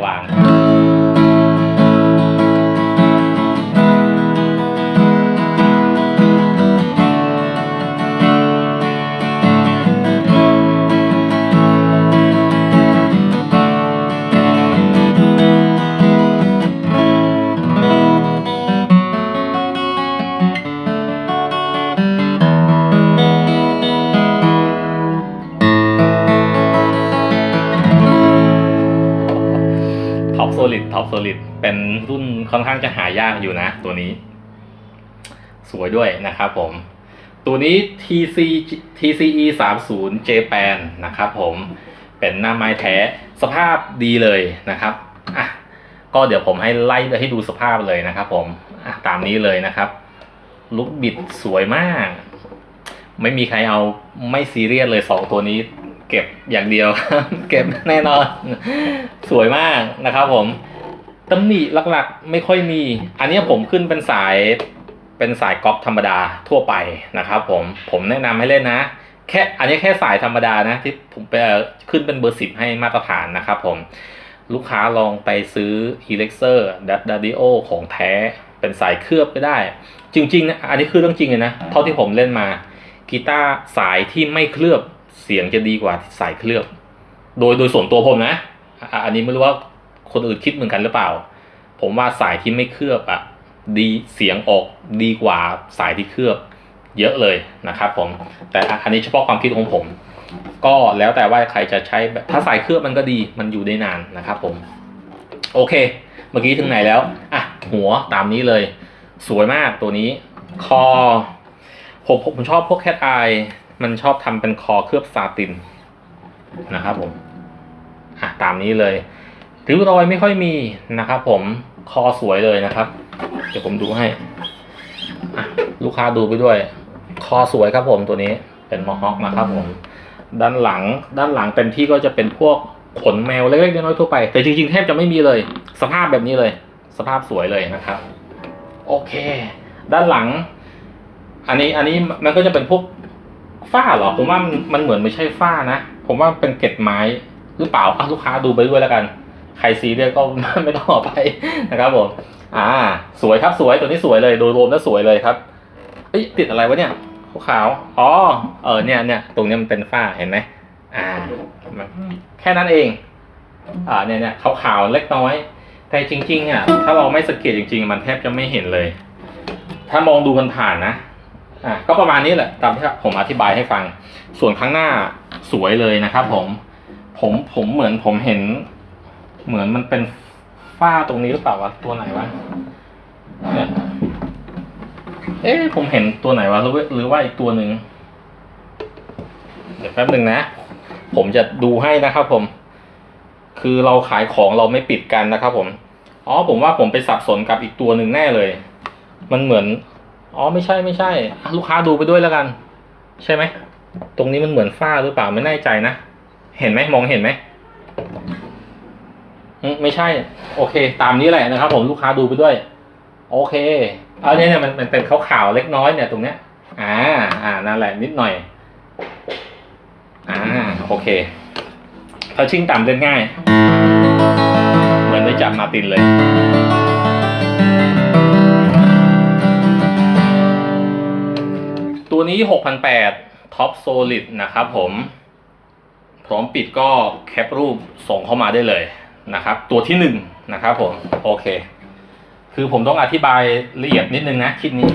กวา ลิดท็อปโซลิดเป็นรุ่นค่อนข้างจะหายากอยู่นะ ตัวนี้ สวยด้วยนะครับผม ตัวนี้ TC TCE 3 0 Japan นะครับผมเป็นหน้าไม้แท้สภาพดีเลยนะครับอะก็เดี๋ยวผมให้ไล่ให้ดูสภาพเลยนะครับ ผมอะตามนี้เลยนะครับ ลุกบิดสวยมาก ไม่มีใครเอาไม่ซีเรียสเลยสองตัวนี้ เก็บอย่างเดียว เก็บแน่นอน สวยมากนะครับผมตำหนิหลักๆไม่ค่อยมี อันนี้ผมขึ้นเป็นสายเป็นสายก๊อปธรรมดาทั่วไปนะครับผมผมแนะนำให้เล่นนะ แค่อันนี้แค่สายธรรมดานะที่ผมไปขึ้นเป็นเบอร์สิบให้มาตรฐานนะครับผมลูกค้าลองไปซื้อ e l e x e r d a d i o ของแท้เป็นสายเคลือบก็ได้ จริงๆนะอันนี้คือเรื่องจริงเลยนะ เท่าที่ผมเล่นมากีตาร์สายที่ไม่เคลือบ เสียงจะดีกว่าสายเคลือบ โดยโดยส่วนตัวผมนะ อันนี้ไม่รู้ว่าคนอื่นคิดเหมือนกันหรือเปล่า ผมว่าสายที่ไม่เคลือบอะดีเสียงออกดีกว่าสายที่เคลือบ เยอะเลยนะครับผม แต่อันนี้เฉพาะความคิดของผม ก็แล้วแต่ว่าใครจะใช้ถ้าสายเคลือบมันก็ดีมันอยู่ได้นานนะครับผม โอเค เมื่อกี้ถึงไหนแล้วอะหัวตามนี้เลย สวยมากตัวนี้ คอผมผมชอบพวกแคทไอ มันชอบทำเป็นคอเคลือบซาตินนะครับผมอะตามนี้เลยริ้วรอยไม่ค่อยมีนะครับผมคอสวยเลยนะครับ เดี๋ยวผมดูให้ลูกค้าดูไปด้วย คอสวยครับผมตัวนี้เป็นมอฮอคนะครับผม ด้านหลังด้านหลังเต็มที่ก็จะเป็นพวกขนแมวเล็กๆน้อยๆทั่วไป แต่จริงๆแทบจะไม่มีเลย สภาพแบบนี้เลย สภาพสวยเลยนะครับ โอเค ด้านหลัง อันนี้อันนี้มันก็จะเป็นพวก ฝ้าเหรอผมว่ามันเหมือนไม่ใช่ฝ้านะ ผมว่าเป็นเกล็ดไม้หรือเปล่าอะลูกค้าดูไปด้วยแล้วกัน ใครซีเรียสก็ไม่ต้องเอาไปนะครับผมอ่า สวยครับสวยตัวนี้สวยเลยโดยรวมแล้วสวยเลยครับเอ้ยติดอะไรวะเนี่ยขาวอ๋อเออเนี่ยเนี่ยตรงเนี้ยมันเป็นฝ้าเห็นไหมอ่าแค่นั้นเอง อ่าเนี่ยเนี่ยขาวๆเล็กน้อย แต่จริงๆอะถ้าเราไม่สังเกตจริง ๆ มันแทบจะไม่เห็นเลย ถ้ามองดูมันผ่านนะ อะก็ประมาณนี้แหละตามที่ผมอธิบายให้ฟัง ส่วนข้างหน้าสวยเลยนะครับผม ผมผมเหมือนผมเห็น เหมือนมันเป็นฝ้าตรงนี้หรือเปล่าวะตัวไหนวะเนี่ยเอ๊ะผมเห็นตัวไหนวะหรือว่าหรือว่าอีกตัวหนึ่งเดี๋ยวแป๊บหนึ่งนะ ผมจะดูให้นะครับผม คือเราขายของเราไม่ปิดกันนะครับผม อ๋อผมว่าผมไปสับสนกับอีกตัวหนึ่งแน่เลย มันเหมือน อ๋อไม่ใช่ไม่ใช่ ลูกค้าดูไปด้วยแล้วกัน ใช่ไหม ตรงนี้มันเหมือนฝ้าหรือเปล่าไม่แน่ใจนะ เห็นไหมมองเห็นไหมอืมไม่ใช่ โอเค ตามนี้แหละนะครับ ผมลูกค้าดูไปด้วย โอเคเอาเนี่ยเนี่ยมันมันเป็นขาวๆเล็กน้อยเนี่ยตรงเนี้ย อ่า อ่านั่นแหละนิดหน่อย อ่าโอเคถ้าชิ่งต่ำเล่นง่าย เหมือนได้จับมาตินเลย นี้ 6,800ท็อปโซลิดนะครับผมพร้อมปิดก็แคปรูปส่งเข้ามาได้เลยนะครับ ตัวที่หนึ่งนะครับผม โอเค คือผมต้องอธิบายละเอียดนิดนึงนะคลิปนี้